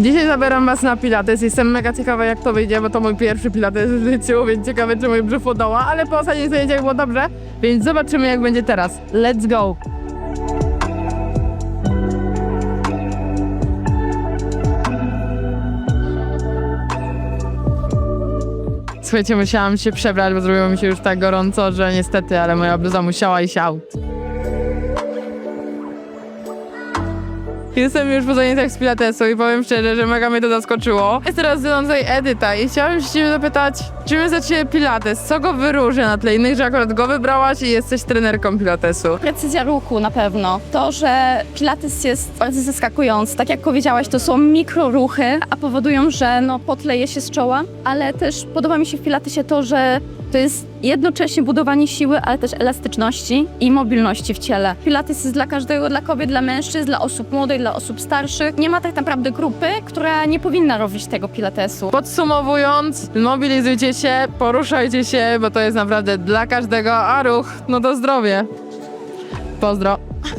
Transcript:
Dzisiaj zabieram was na pilates. Jestem mega ciekawa jak to wyjdzie, bo to mój pierwszy pilates w życiu, więc ciekawe czy mój brzuch podoła, ale po ostatnich zajęciach było dobrze, więc zobaczymy jak będzie teraz. Let's go! Słuchajcie, musiałam się przebrać, bo zrobiło mi się już tak gorąco, że niestety, ale moja bluza musiała iść out. Jestem już po zajęciach z pilatesu i powiem szczerze, że mega mnie to zaskoczyło. Jest teraz tutaj Edyta i chciałabym się ciebie zapytać, czym jest dla ciebie pilates? Co go wyróżnia na tle innych, że akurat go wybrałaś i jesteś trenerką pilatesu? Precyzja ruchu na pewno. To, że pilates jest bardzo zaskakujący. Tak jak powiedziałaś, to są mikroruchy, a powodują, że no, potleje się z czoła, ale też podoba mi się w pilatesie to, że to jest jednocześnie budowanie siły, ale też elastyczności i mobilności w ciele. Pilates jest dla każdego, dla kobiet, dla mężczyzn, dla osób młodych, dla osób starszych. Nie ma tak naprawdę grupy, która nie powinna robić tego pilatesu. Podsumowując, mobilizujcie się, poruszajcie się, bo to jest naprawdę dla każdego, a ruch, no to zdrowie. Pozdro.